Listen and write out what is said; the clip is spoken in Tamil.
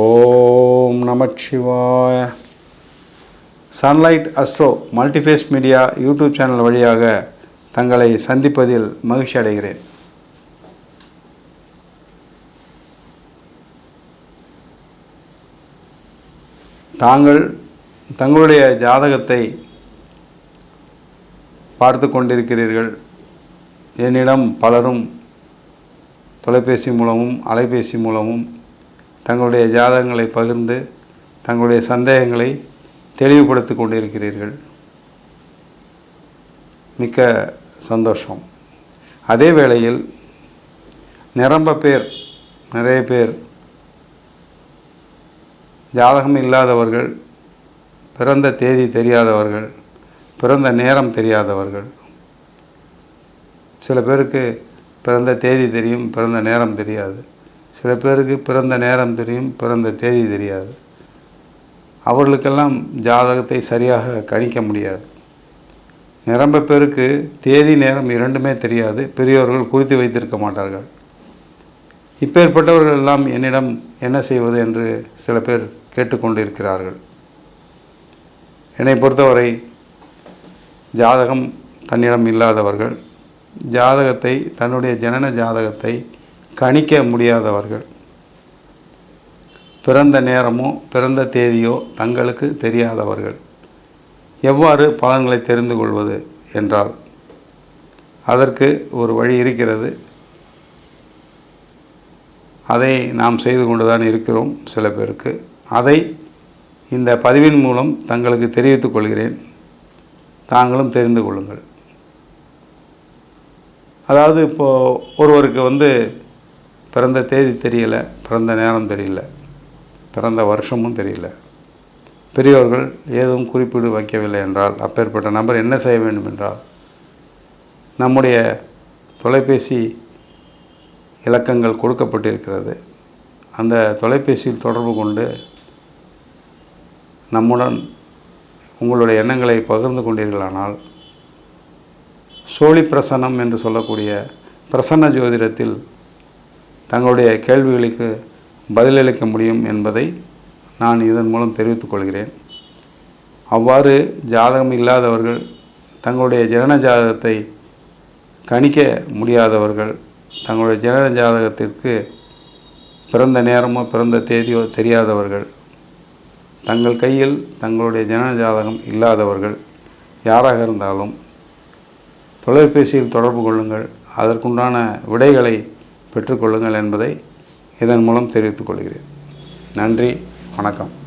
ஓம் நமச்சிவாய sunlight astro multiface media YouTube channel வழியாக தங்களை சந்திப்பதில் மகிழ்ச்சி அடைகிறேன். தாங்கள் தங்களுடைய ஜாதகத்தை பார்த்து கொண்டிருக்கிறீர்கள். என்னிடம் பலரும் தொலைபேசி மூலமும் அலைபேசி மூலமும் தங்களுடைய ஜாதகங்களை பகிர்ந்து தங்களுடைய சந்தேகங்களை தெளிவுபடுத்தி கொண்டிருக்கிறீர்கள். மிக்க சந்தோஷம். அதே வேளையில் நிரம்ப பேர் நிறைய பேர் ஜாதகம் இல்லாதவர்கள் பிறந்த தேதி தெரியாதவர்கள் பிறந்த நேரம் தெரியாதவர்கள் சில பேருக்கு பிறந்த தேதி தெரியும் பிறந்த நேரம் தெரியாது. சில பேருக்கு பிறந்த நேரம் தெரியும் பிறந்த தேதி தெரியாது. அவர்களுக்கெல்லாம் ஜாதகத்தை சரியாக கணிக்க முடியாது. நிரம்ப பேருக்கு தேதி நேரம் இரண்டுமே தெரியாது. பெரியவர்கள் குறித்து வைத்திருக்க மாட்டார்கள். இப்பேற்பட்டவர்கள் எல்லாம் என்னிடம் என்ன செய்வது என்று சில பேர் கேட்டுக்கொண்டிருக்கிறார்கள். என்னை பொறுத்தவரை ஜாதகம் தன்னிடம் இல்லாதவர்கள். ஜாதகத்தை தன்னுடைய ஜனன ஜாதகத்தை கணிக்க முடியாதவர்கள். பிறந்த நேரமோ பிறந்த தேதியோ தங்களுக்கு தெரியாதவர்கள். எவ்வாறு பலன்களை தெரிந்து கொள்வது என்றால் அதற்கு ஒரு வழி இருக்கிறது. அதை நாம் செய்து கொண்டு தான் இருக்கிறோம் சில பேருக்கு. அதை இந்த பதிவின் மூலம் தங்களுக்கு தெரிவித்துக் கொள்கிறேன். தாங்களும் தெரிந்து கொள்ளுங்கள். அதாவது இப்போது ஒருவருக்கு வந்து பிறந்த தேதி தெரியல பிறந்த நேரம் தெரியல பிறந்த வருஷமும் தெரியல. பெரியவர்கள் ஏதும் குறிப்பீடு வைக்கவில்லை என்றால் அப்பேற்பட்ட நபர் என்ன செய்ய வேண்டும் என்றால் நம்முடைய தொலைபேசி இலக்கங்கள் கொடுக்கப்பட்டிருக்கிறது. அந்த தொலைபேசியில் தொடர்பு கொண்டு நம்முடன் உங்களுடைய எண்ணங்களை பகிர்ந்து கொண்டீர்களானால் சோழி பிரசன்னம் என்று சொல்லக்கூடிய பிரசன்ன ஜோதிடத்தில் தங்களுடைய கேள்விகளுக்கு பதிலளிக்க முடியும் என்பதை நான் இதன் மூலம் தெரிவித்துக் கொள்கிறேன். அவ்வாறு ஜாதகம் இல்லாதவர்கள் தங்களுடைய ஜனன ஜாதகத்தை கணிக்க முடியாதவர்கள் தங்களுடைய ஜனன ஜாதகத்திற்கு பிறந்த நேரமோ பிறந்த தேதியோ தெரியாதவர்கள் தங்கள் கையில் தங்களுடைய ஜனன ஜாதகம் இல்லாதவர்கள் யாராக இருந்தாலும் தொலைபேசியில் தொடர்பு கொள்ளுங்கள். அதற்குண்டான விடைகளை பெற்றுக்கொள்ளுங்கள் என்பதை இதன் மூலம் தெரிவித்துக் கொள்கிறேன். நன்றி வணக்கம்.